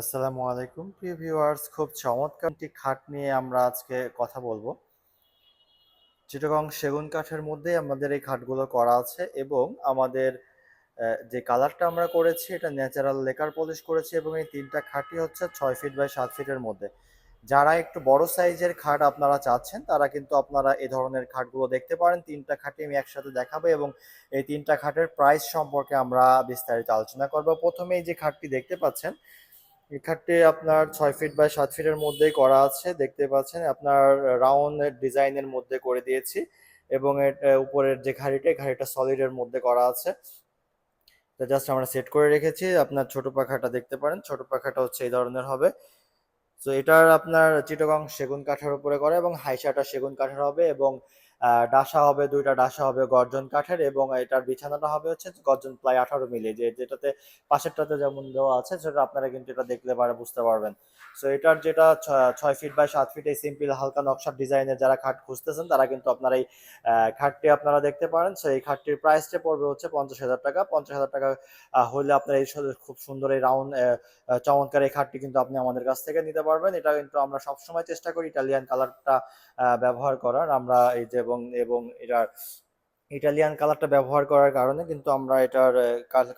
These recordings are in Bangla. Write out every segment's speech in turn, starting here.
আসসালামু আলাইকুম, প্রিয় ভিউয়ার্স। খুব চমৎকার একটি খাট নিয়ে আমরা আজকে কথা বলব। চিটাগং সেগুন কাঠের মধ্যে আমাদের এই খাটগুলো করা আছে এবং আমাদের যে কালারটা আমরা করেছি, এটা ন্যাচারাল লেকার পলিশ করেছি এবং এই তিনটা খাটই হচ্ছে ছয় ফিট বাই সাত ফিটের মধ্যে। যারা একটু বড় সাইজের খাট আপনারা চাচ্ছেন, তারা কিন্তু আপনারা এই ধরনের খাটগুলো দেখতে পারেন। তিনটা খাটই আমি একসাথে দেখাবো এবং এই তিনটা খাটের প্রাইস সম্পর্কে আমরা বিস্তারিত আলোচনা করব। প্রথমেই যে খাটটি দেখতে পাচ্ছেন এই খাটটি আপনার ছয় ফিট বাই সাত ফিটের মধ্যেই করা আছে। দেখতে পাচ্ছেন, আপনার রাউন্ড ডিজাইনের মধ্যে করে দিয়েছি এবং উপরের যে ঘাড়িটা ঘাড়িটা সলিডের মধ্যে করা আছে। জাস্ট আমরা সেট করে রেখেছি। আপনার ছোট পাখাটা দেখতে পারেন, ছোট পাখাটা হচ্ছে এই ধরনের হবে। তো এটার আপনার চিটাগং সেগুন কাঠের উপরে করা এবং হাইসাটা সেগুন কাঠের হবে এবং ডাসা হবে, দুইটা ডাসা হবে গর্জন কাঠের এবং এটার বিছানাটা হবে হচ্ছে গর্জন প্রায় আঠারো মিলি, যে যেটাতে পাশেরটাতে যেমন দেওয়া আছে, সেটা আপনারা কিন্তু এটা দেখলে পারে বুঝতে পারবেন। সো এটার যেটা ছয় ফিট বাই সাত ফিট এই সিম্পল হালকা নকশার ডিজাইনের যারা খাট খুঁজতেছেন, তারা কিন্তু আপনারা এই খাটটি আপনারা দেখতে পারেন। সো এই খাটটির প্রাইসটা পড়বে হচ্ছে পঞ্চাশ হাজার টাকা। পঞ্চাশ হাজার টাকা হলে আপনার এই খুব সুন্দর এই রাউন্ড চমৎকার এই খাটটি কিন্তু আপনি আমাদের কাছ থেকে নিতে পারবেন। এটা কিন্তু আমরা সবসময় চেষ্টা করি ইটালিয়ান কালারটা ব্যবহার করার। আমরা এই যে এবং এবং এটার ইটালিয়ান কালারটা ব্যবহার করার কারণে কিন্তু আমরা এটার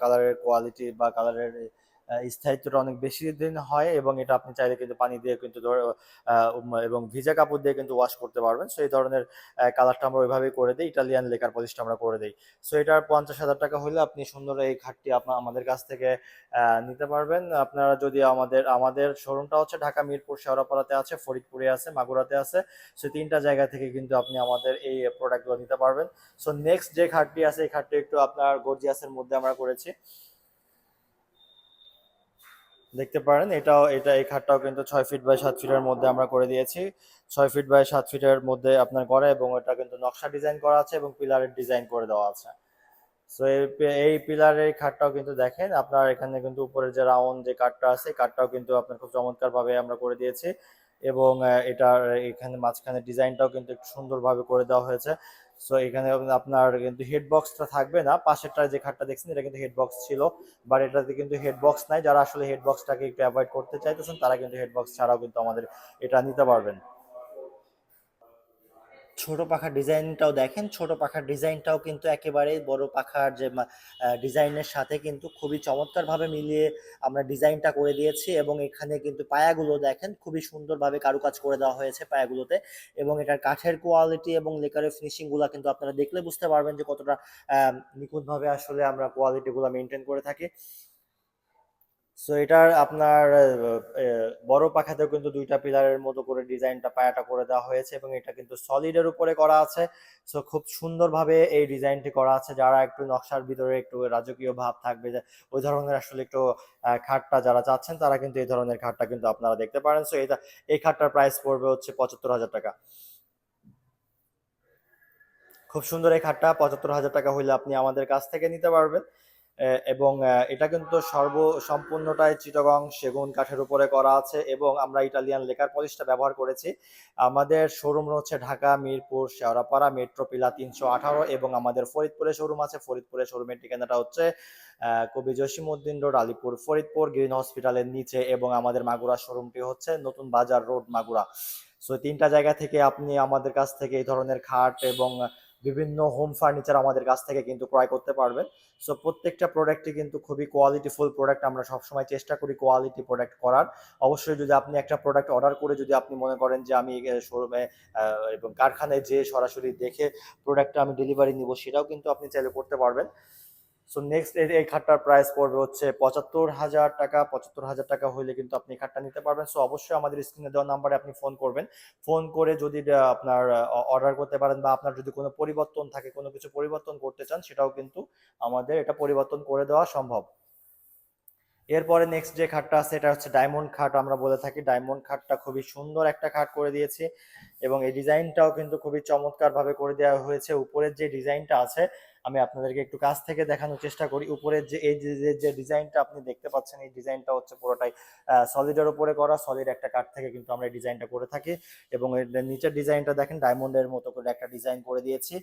কালারের কোয়ালিটি বা কালারের স্থায়িত্বটা অনেক বেশি দিন হয় এবং এটা আপনি চাইলে কিন্তু পানি দিয়ে কিন্তু এবং ভিজা কাপড় দিয়ে কিন্তু ওয়াশ করতে পারবেন। সো এই ধরনের কালারটা আমরা ওইভাবেই করে দিই। ইটালিয়ান লেকার পলিশটা আমরা করে দিই। সো এটার পঞ্চাশ হাজার টাকা হলে আপনি সুন্দর এই খাটটি আপনার আমাদের কাছ থেকে নিতে পারবেন। আপনারা যদি আমাদের আমাদের শোরুমটা হচ্ছে ঢাকা মিরপুর, শেওড়াপাড়াতে আছে, ফরিদপুরে আছে, মাগুরাতে আছে। সো তিনটা জায়গা থেকে কিন্তু আপনি আমাদের এই প্রোডাক্টগুলো নিতে পারবেন। সো নেক্সট যে খাটটি আছে, এই খাটটি একটু আপনার গর্জিয়াসের মধ্যে আমরা করেছি। দেখতে পারেন। এটাও, এটা, এই খাটটাও কিন্তু ছয় ফিট বাই সাত ফিটের মধ্যে আমরা করে দিয়েছি। ছয় ফিট বাই সাত ফিটের মধ্যে আপনার করা এবং এটা কিন্তু নকশা ডিজাইন করা আছে এবং পিলারের ডিজাইন করে দেওয়া আছে। সো এই পিলারের খাটটাও কিন্তু দেখেন। আপনার এখানে কিন্তু উপরের যে রাউন্ড যে কাঠটা আছে কাঠটাও কিন্তু আপনার খুব চমৎকার ভাবে আমরা করে দিয়েছি। এবং এটার এখানে মাঝখানে ডিজাইনটাও কিন্তু সুন্দরভাবে করে দেওয়া হয়েছে। সো এখানে আপনার কিন্তু হেড বক্সটা থাকবে না। পাশেরটা যে খাটটা দেখছেন, এটা কিন্তু হেড বক্স ছিল। বাট এটাতে কিন্তু হেড বক্স নাই। যারা আসলে হেড বক্সটাকে একটু অ্যাভয়েড করতে চাইতেছেন, তারা কিন্তু হেড বক্স ছাড়াও কিন্তু আমাদের এটা নিতে পারবেন। ছোট পাখার ডিজাইনটাও দেখেন, ছোট পাখার ডিজাইনটাও কিন্তু একেবারে বড় পাখার যে ডিজাইনের সাথে কিন্তু খুবই চমৎকারভাবে মিলিয়ে আমরা ডিজাইনটা করে দিয়েছি এবং এখানে কিন্তু পায়াগুলো দেখেন খুবই সুন্দরভাবে কারুকাজ করে দেওয়া হয়েছে পায়াগুলোতে এবং এটার কাঠের কোয়ালিটি এবং লেকারের ফিনিশিংগুলো কিন্তু আপনারা দেখলে বুঝতে পারবেন যে কতটা নিখুঁতভাবে আসলে আমরা কোয়ালিটিগুলো মেনটেন করে থাকি। সো এটার আপনার বড় পাখাতেও কিন্তু দুইটা পিলারের মতো করে ডিজাইনটা পায়াটা করে দেওয়া হয়েছে এবং এটা কিন্তু সলিডের উপরে করা আছে। সো খুব সুন্দরভাবে এই ডিজাইনটি করা আছে। যারা একটু নকশার ভিতরে একটু রাজকীয় ভাব থাকবে যে, ওই ধরনের আসলে একটু খাটটা যারা চাচ্ছেন, তারা কিন্তু এই ধরনের খাটটা কিন্তু আপনারা দেখতে পারেন। সো এটা, এই খাটটার প্রাইস পড়বে হচ্ছে পঁচাত্তর হাজার টাকা। খুব সুন্দর এই খাটটা, পঁচাত্তর হাজার টাকা হইলে আপনি আমাদের কাছ থেকে নিতে পারবেন। এবং এটা কিন্তু সর্ব সম্পূর্ণটাই চিটাগং সেগুন কাঠের উপরে করা আছে এবং আমরা ইটালিয়ান লেকার পলিশটা ব্যবহার করেছি। আমাদের শোরুম হচ্ছে ঢাকা, মিরপুর, শেওড়াপাড়া, মেট্রো, পিলা তিনশো আঠারো এবং আমাদের ফরিদপুরে শোরুম আছে। ফরিদপুরে শোরুমের ঠিকানাটা হচ্ছে কবি জসিমউদ্দিন রোড, আলিপুর, ফরিদপুর, গ্রিন হসপিটালের নিচে এবং আমাদের মাগুরা শোরুমটি হচ্ছে নতুন বাজার রোড মাগুরা। সো তিনটা জায়গা থেকে আপনি আমাদের কাছ থেকে এই ধরনের খাট এবং বিভিন্ন হোম ফার্নিচার আমাদের কাছ থেকে কিন্তু ক্রয় করতে পারবেন। সো প্রত্যেকটা প্রোডাক্টই কিন্তু খুবই কোয়ালিটিফুল প্রোডাক্ট আমরা সবসময় চেষ্টা করি কোয়ালিটি প্রোডাক্ট করার। অবশ্যই যদি আপনি একটা প্রোডাক্ট অর্ডার করে যদি আপনি মনে করেন যে আমি শোরুমে এবং কারখানায় যে সরাসরি দেখে প্রোডাক্টটা আমি ডেলিভারি নিব, সেটাও কিন্তু আপনি চাইলে করতে পারবেন। সো নেক্সট এই খাটটার প্রাইস পড়বে হচ্ছে পঁচাত্তর হাজার টাকা। পঁচাত্তর হাজার টাকা হলে কিন্তু আপনি খাটটা নিতে পারবেন। সো অবশ্যই আমাদের স্ক্রিনে দেওয়া নাম্বারে আপনি ফোন করবেন। ফোন করে যদি আপনার অর্ডার করতে পারেন বা আপনার যদি কোনো পরিবর্তন থাকে, কোনো কিছু পরিবর্তন করতে চান, সেটাও কিন্তু আমাদের এটা পরিবর্তন করে দেওয়া সম্ভব। এরপরে নেক্সট যে খাটটা আছে, এটা হচ্ছে ডায়মন্ড খাট। আমরা বলে থাকি ডায়মন্ড খাটটা খুবই সুন্দর একটা খাট করে দিয়েছি। এবং এই ডিজাইনটাও কিন্তু খুবই চমৎকার ভাবে করে দেওয়া হয়েছে। উপরের যে ডিজাইনটা আছে আমি আপনাদেরকে একটু কাছ থেকে দেখানোর চেষ্টা করি। উপরের যে, এই যে ডিজাইনটা আপনি দেখতে পাচ্ছেন, এই ডিজাইনটা হচ্ছে পুরোটাই সলিডের উপরে করা। সলিড একটা কাঠ থেকে কিন্তু আমরা ডিজাইনটা করে থাকি। এবং নিচের ডিজাইনটা দেখেন ডায়মন্ডের মতো করে একটা ডিজাইন করে দিয়েছি।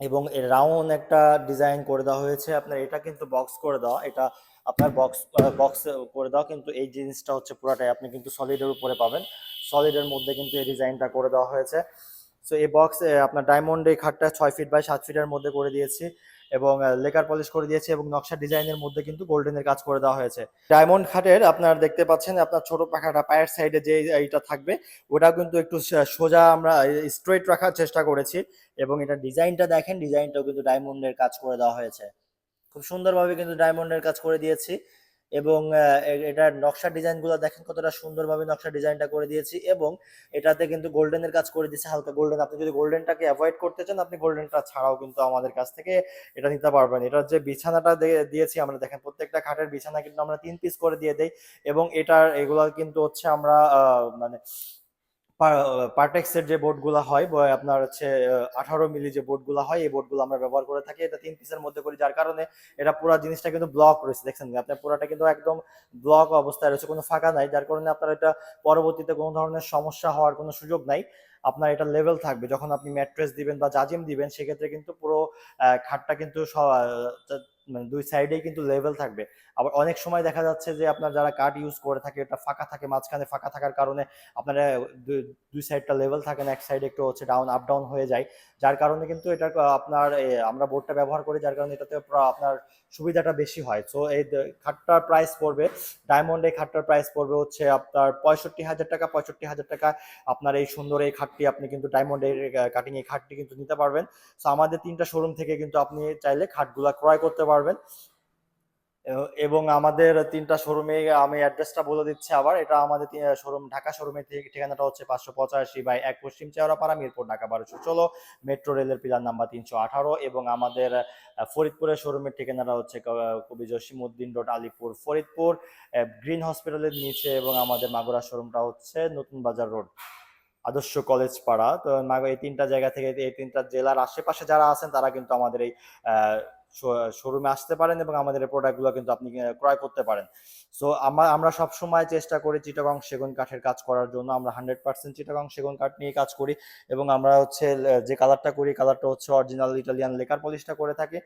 এবং এর রাউন্ড একটা ডিজাইন করে দেওয়া হয়েছে। আপনার এটা কিন্তু বক্স করে দেওয়া। এটা আপনার বক্স বক্স করে দেওয়া। কিন্তু এই জিনিসটা হচ্ছে পুরাটাই আপনি কিন্তু সলিডের উপরে পাবেন। সলিডের মধ্যে কিন্তু এই ডিজাইনটা করে দেওয়া হয়েছে। সো এই বক্স আপনার ডায়মন্ড এই খাটটা ছয় ফিট বাই সাত ফিটের মধ্যে করে দিয়েছি এবং লেকার পলিশ করে দিয়েছি এবং নকশা ডিজাইনের মধ্যে কিন্তু গোল্ডেনের কাজ করে দেওয়া হয়েছে। ডায়মন্ড খাটের আপনার দেখতে পাচ্ছেন, আপনার ছোট পাখাটা পায়ের সাইডে যে এইটা থাকবে ওটা কিন্তু একটু সোজা আমরা স্ট্রেট রাখার চেষ্টা করেছি এবং এটা ডিজাইনটা দেখেন ডিজাইনটাও কিন্তু ডায়মন্ডের কাজ করে দেওয়া হয়েছে। খুব সুন্দরভাবে কিন্তু ডায়মন্ডের কাজ করে দিয়েছি। এবং এটার নকশা ডিজাইনগুলো দেখেন কতটা সুন্দরভাবে নকশা ডিজাইনটা করে দিয়েছি এবং এটাতে কিন্তু গোল্ডেনের কাজ করে দিয়েছি, হালকা গোল্ডেন। আপনি যদি গোল্ডেনটাকে অ্যাভয়েড করতে চান, আপনি গোল্ডেনটা ছাড়াও কিন্তু আমাদের কাছ থেকে এটা নিতে পারবেন। এটার যে বিছানাটা দিয়েছি আমরা। দেখেন প্রত্যেকটা খাটের বিছানা কিন্তু আমরা তিন পিস করে দিয়ে দেই এবং এটার, এগুলো কিন্তু হচ্ছে আমরা মানে পার্টেক্সের যে বোর্ডগুলো হয় আপনার হচ্ছে আঠারো মিলি যে বোর্ডগুলো হয়, এই বোর্ডগুলো আমরা ব্যবহার করে থাকি। এটা তিন পিসের মধ্যে করি, যার কারণে এটা পুরো জিনিসটা কিন্তু ব্লক রয়েছে। দেখছেন আপনার পুরোটা কিন্তু একদম ব্লক অবস্থায় রয়েছে, কোনো ফাঁকা নাই, যার কারণে আপনার এটা পরবর্তীতে কোনো ধরনের সমস্যা হওয়ার কোনো সুযোগ নাই। আপনার এটা লেভেল থাকবে। যখন আপনি ম্যাট্রেস দিবেন বা জাজিম দিবেন, সেক্ষেত্রে কিন্তু পুরো খাটটা কিন্তু মানে দুই সাইডেই কিন্তু লেভেল থাকবে। আবার অনেক সময় দেখা যাচ্ছে যে আপনার যারা কাঠ ইউজ করে থাকে, এটা ফাঁকা থাকে, মাঝখানে ফাঁকা থাকার কারণে আপনার দুই সাইডটা লেভেল থাকে না, এক সাইডে একটু হচ্ছে ডাউন আপ ডাউন হয়ে যায়। যার কারণে কিন্তু এটা আপনার আমরা বোর্ডটা ব্যবহার করি, যার কারণে এটাতে আপনার সুবিধাটা বেশি হয়। তো এই খাটটার প্রাইস পড়বে ডায়মন্ড এই খাটটার প্রাইস পড়বে হচ্ছে আপনার পঁয়ষট্টি হাজার টাকা, পঁয়ষট্টি হাজার টাকা আপনার এই সুন্দর এই খাটটি আপনি কিন্তু ডায়মন্ড ডায়মন্ডের কাটিং এই খাটটি কিন্তু নিতে পারবেন। তো আমাদের তিনটা শোরুম থেকে কিন্তু আপনি চাইলে খাটগুলা ক্রয় করতে পারবেন। এ- এবং আমাদের তিনটা শোরুমে আমি অ্যাড্রেসটা বলে দিচ্ছি আবার। এটা আমাদের শোরুম, ঢাকা শোরুমের ঠিকানাটা হচ্ছে পাঁচশো পঁচাশি বাই এক পশ্চিম চেওড়াপাড়া মিরপুর, ঢাকা বারোশো ষোলো। মেট্রো রেলের পিলার নাম্বার তিনশো আঠারো এবং আমাদের ফরিদপুরের শোরুমের ঠিকানাটা হচ্ছে কবি জসিমউদ্দিন রোড আলিপুর ফরিদপুর গ্রিন হসপিটালের নিচে এবং আমাদের মাগুরা শোরুমটা হচ্ছে নতুন বাজার রোড, আদর্শ কলেজ পাড়া। তো এই তিনটা জায়গা থেকে এই তিনটা জেলার আশেপাশে যারা আছেন তারা কিন্তু আমাদের এই শোরুমে আসতে পারেন এবং আমাদের এই প্রোডাক্টগুলো কিন্তু আপনি ক্রয় করতে পারেন। সো আমরা আমরা সব সময় চেষ্টা করি চিটাগং সেগুন কাঠের কাজ করার জন্য। আমরা হান্ড্রেড পার্সেন্ট চিটাগং সেগুন কাঠ নিয়ে কাজ করি এবং আমরা হচ্ছে যে কালারটা করি কালারটা হচ্ছে অরিজিনাল ইটালিয়ান লেকার পলিশটা করে থাকি।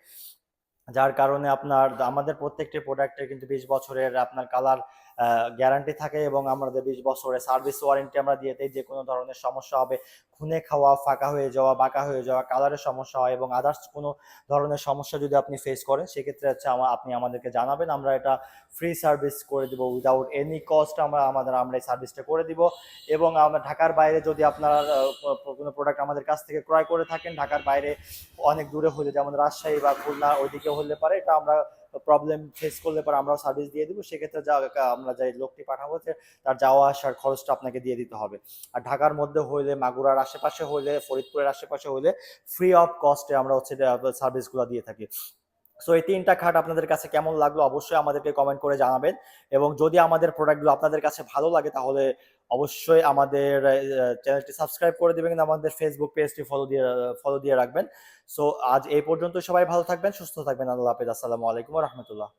যার কারণে আপনার, আমাদের প্রত্যেকটি প্রোডাক্টের কিন্তু বিশ বছরের আপনার কালার গ্যারান্টি থাকে এবং আমাদের বিশ বছরের সার্ভিস ওয়ারেন্টি আমরা দিয়ে দিই। যে কোনো ধরনের সমস্যা হবে খুনে খাওয়া, ফাঁকা হয়ে যাওয়া, বাঁকা হয়ে যাওয়া কালারের সমস্যা হয় এবং আদার্স কোনো ধরনের সমস্যা যদি আপনি ফেস করেন, সেক্ষেত্রে হচ্ছে আমা- আপনি আমাদেরকে জানাবেন। আমরা এটা ফ্রি সার্ভিস করে দিব উইদাউট এনি কস্ট আমরা আমাদের, আমরা এই সার্ভিসটা করে দিব এবং আমরা ঢাকার বাইরে যদি আপনারা কোনো প্রোডাক্ট আমাদের কাছ থেকে ক্রয় করে থাকেন, ঢাকার বাইরে অনেক দূরে হলে, যেমন রাজশাহী বা খুলনা ওইদিকে হলে পারে, এটা আমরা প্রবলেম ফেস করলে পরে আমরাও সার্ভিস দিয়ে দিব। সেক্ষেত্রে যা আমরা যে লোকটি পাঠাবো তার যাওয়া আসার খরচটা আপনাকে দিয়ে দিতে হবে। আর ঢাকার মধ্যে হইলে মাগুরার আশেপাশে হইলে ফরিদপুরের আশেপাশে হলে ফ্রি অফ কস্টে আমরা হচ্ছে সার্ভিসগুলো দিয়ে থাকি। সো এই তিনটা খাট আপনাদের কাছে কেমন লাগল অবশ্যই আমাদেরকে কমেন্ট করে জানাবেন। এবং যদি আমাদের প্রোডাক্টগুলো আপনাদের কাছে ভালো লাগে, তাহলে অবশ্যই আমাদের চ্যানেলটি সাবস্ক্রাইব করে দেবেন, আমাদের ফেসবুক পেজটি ফলো দিয়ে ফলো দিয়ে রাখবেন। সো আজ এই পর্যন্ত সবাই ভালো থাকবেন, সুস্থ থাকবেন। আল্লাহ হাফিজ। আসসালামু আলাইকুম রহমতুল্লাহ।